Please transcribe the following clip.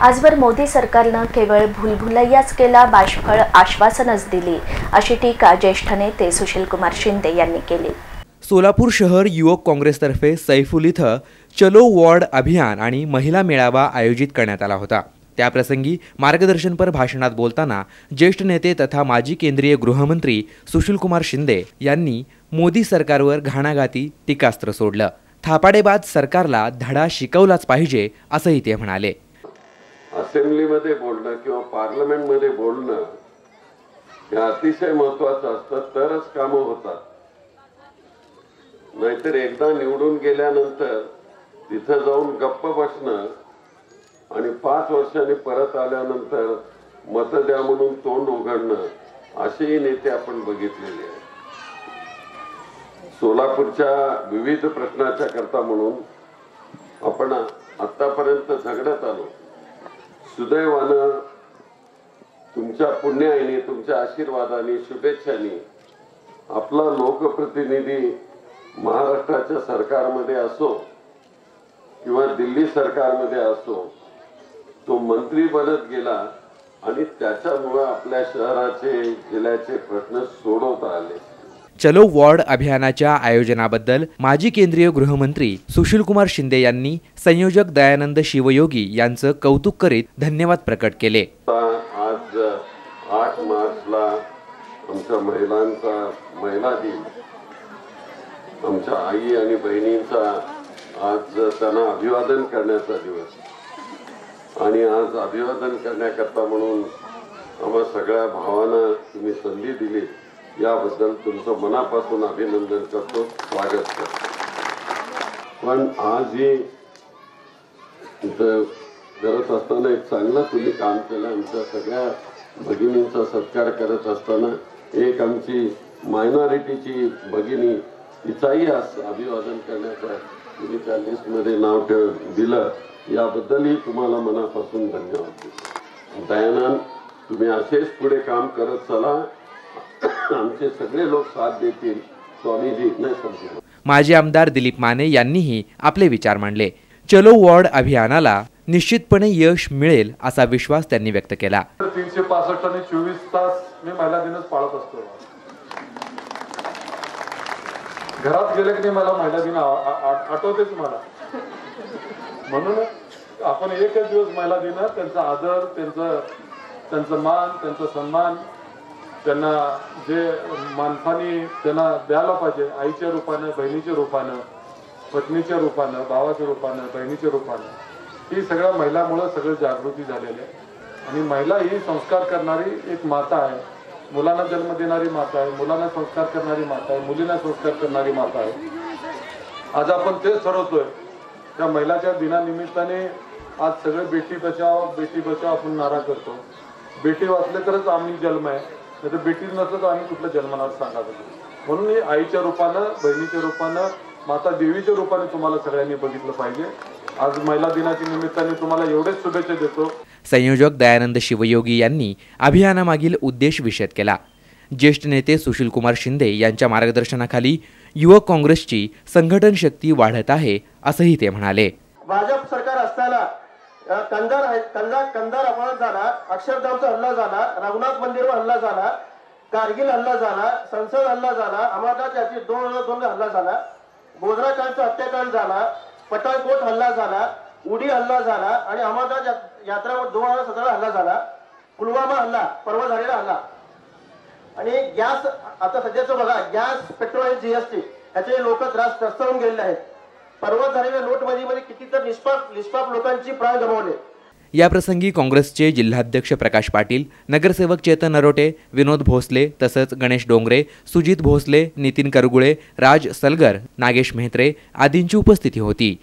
आजवर मोदी सरकारनं केवळ भुलभुलैयाच केला बाष्फळ आश्वासनच दिली अशी टीका ज्येष्ठ नेते सुशीलकुमार शिंदे यांनी केली. सोलापूर शहर युवक काँग्रेसतर्फे सैफुल इथं चलो वॉर्ड अभियान आणि महिला मेळावा आयोजित करण्यात आला होता. त्याप्रसंगी मार्गदर्शनपर भाषणात बोलताना ज्येष्ठ नेते तथा माजी केंद्रीय गृहमंत्री सुशीलकुमार शिंदे यांनी मोदी सरकारवर घाणाघाती टीकास्त्र सोडलं. थापाडेबाद सरकारला धडा शिकवलाच पाहिजे असंही ते म्हणाले. असेंब्लीमध्ये बोलणं किंवा पार्लमेंटमध्ये बोलणं हे अतिशय महत्वाचं असतं. तरच कामं होतात. नाहीतर एकदा निवडून गेल्यानंतर तिथं जाऊन गप्प बसणं आणि पाच वर्षांनी परत आल्यानंतर मत द्या म्हणून तोंड उघडणं असेही नेते आपण बघितलेले आहे. सोलापूरच्या विविध प्रश्नाच्या करता म्हणून आपण आतापर्यंत झगडत आलो. सुदैवानं तुमच्या पुण्याईने तुमच्या आशीर्वादाने शुभेच्छाने आपला लोकप्रतिनिधी महाराष्ट्राच्या सरकारमध्ये असो किंवा दिल्ली सरकारमध्ये असो तो मंत्री बनत गेला आणि त्याच्यामुळं आपल्या शहराचे जिल्ह्याचे प्रश्न सोडवता आले. चलो वॉर्ड अभियानाच्या आयोजनाबद्दल माजी केंद्रीय गृहमंत्री सुशीलकुमार शिंदे यांनी संयोजक दयानंद शिवयोगी यांचं कौतुक करीत धन्यवाद प्रकट केले. आज आठ मार्चला आमच्या महिलांचा महिला दिन. आमच्या आई आणि बहिणींचा आज त्यांना अभिवादन करण्याचा दिवस. आणि आज अभिवादन करण्याकरता म्हणून आम्हा सगळ्या भावांना तुम्ही संधी दिली याबद्दल तुमचं मनापासून अभिनंदन करतो स्वागत करतो. पण आज ही गरज करत असताना एक चांगलं तुम्ही काम केलं आमच्या सगळ्या भगिनींचा सत्कार करत असताना एक आमची मायनॉरिटीची भगिनी तिचाही आज अभिवादन करण्याचं तुम्ही त्या लिस्टमध्ये नाव ठेव दिलं. याबद्दलही तुम्हाला मनापासून धन्यवाद. दयानंद तुम्ही असेच पुढे काम करत चला. आमचे सगळे लोक साथ देतील. स्वामीजी नाही माजी आमदार दिलीप माने यांनीही आपले विचार मांडले. चलो वॉर्ड अभियानाला निश्चितपणे यश मिळेल असा विश्वास त्यांनी व्यक्त केला. तीनशे पासष्ट आणि चोवीस तास मी महिला दिनच पाळत असतो. घरात गेले की मला महिला दिन आ- आ- आ- आठवतेच मला म्हणून आपण एकच दिवस महिला दिन त्यांचा आदर त्यांचं त्यांचं मान त्यांचा सन्मान त्यांना जे माणसाने त्यांना द्यायला पाहिजे आईच्या रूपानं बहिणीच्या रूपानं पत्नीच्या रूपानं भावाच्या रूपानं बहिणीच्या रूपानं ही सगळ्या महिलामुळं सगळं जागृती झालेली आहे. आणि महिला ही संस्कार करणारी एक माता आहे. मुलांना जन्म देणारी माता आहे मुलांना संस्कार करणारी माता आहे मुलींना संस्कार करणारी माता आहे. आज आपण तेच ठरवतोय त्या महिलाच्या दिनानिमित्ताने आज सगळे बेटी बचाव बेटी बचाव आपण नारा करतो. बेटी वाचले तरच आम्ही जन्म आहे. नाही तर बेटी नसलं तर आम्ही कुठलं जन्मणार सांगा. म्हणून ही आईच्या रूपानं बहिणीच्या रूपानं माता देवीच्या रूपाने तुम्हाला सगळ्यांनी बघितलं पाहिजे. आज महिला दिनाच्या निमित्ताने तुम्हाला एवढेच शुभेच्छा देतो. संयोजक दयानंद शिवयोगी यांनी अभियानामागील उद्देश विशद केला. ज्येष्ठ नेते सुशीलकुमार शिंदे यांच्या मार्गदर्शनाखाली युवक काँग्रेसची संघटन शक्ती वाढत आहे असंही ते म्हणाले. भाजप सरकार असताना कंधार आहेत कंधा कंधार अपघात झाला अक्षरधामचा हल्ला झाला रघुनाथ मंदिरवर हल्ला झाला कारगिल हल्ला झाला संसद हल्ला झाला अमरनाथ याची दोन हजार दोन हल्ला झाला गोधराकांडचा हत्याकांड झाला पठाणकोट हल्ला झाला उडी हल्ला झाला आणि अमरनाथ यात्रावर यात्रा दोन हजार सतरा हल्ला झाला पुलवामा हल्ला परवा झालेला हल्ला. आणि गॅस आता सध्याचं बघा गॅस पेट्रोल आणि जीएसटी याचे लोक त्रास त्रस्तवून गेलेले आहेत. परवा झालेल्या नोटबंदीमध्ये किती तर निष्पाप निष्पाप लोकांची प्राण गमावले. याप्रसंगी काँग्रेसचे जिल्हाध्यक्ष प्रकाश पाटील नगरसेवक चेतन नरोटे विनोद भोसले तसंच गणेश डोंगरे सुजित भोसले नितीन करगुळे राज सलगर नागेश मेहत्रे आदींची उपस्थिती होती.